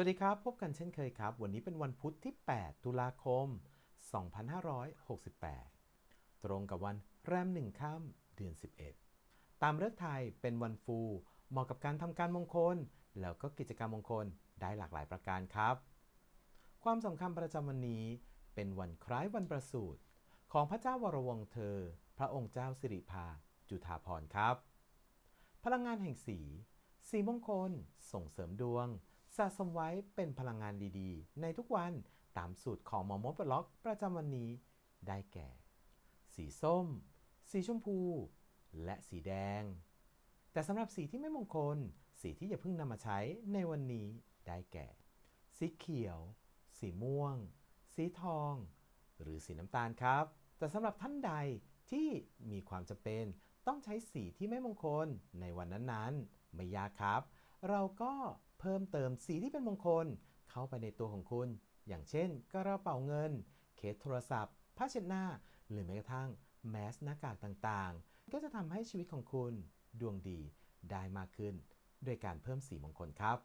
วัสดีครับ พบกันเช่นเคยครับ วันนี้เป็นวันพุธที่ 8 ตุลาคม 2568 ตรงกับวันแรมหนึ่งค่ำเดือน 11 ตามเลิกไทยเป็นวันฟู เหมาะกับการทำการมงคล แล้วก็กิจกรรมมงคลได้หลากหลายประการครับ ความสำคัญประจำวันนี้เป็นวันคล้ายวันประสูติของพระเจ้าวรวงเธอ พระองค์เจ้าสิริภา จุฑาภรณ์ครับ พลังงานแห่งสี สีมงคล ส่งเสริมดวง สะสมไว้เป็นพลังงานดีๆ ในทุกวันตามสูตรของหมอมดบล็อกประจำวันนี้ ได้แก่ สีส้ม สีชมพู และสีแดง แต่สำหรับสีที่ไม่มงคล สีที่อย่าเพิ่งนำมาใช้ในวันนี้ได้แก่ สีเขียว สีม่วง สีทอง หรือสีน้ำตาลครับ แต่สำหรับท่านใดที่มีความจำเป็นต้องใช้สีที่ไม่มงคลในวันนั้นๆ ไม่ยากครับ เราก็เพิ่มเติมสีที่เป็นมงคล เข้าไปในตัวของคุณ อย่างเช่น กระเป๋าเงิน เคสโทรศัพท์ ผ้าเช็ดหน้า หรือแม้กระทั่งแมสหน้ากากต่างๆ ก็จะทำให้ชีวิตของคุณดวงดีได้มากขึ้น โดยการเพิ่มสีมงคลครับ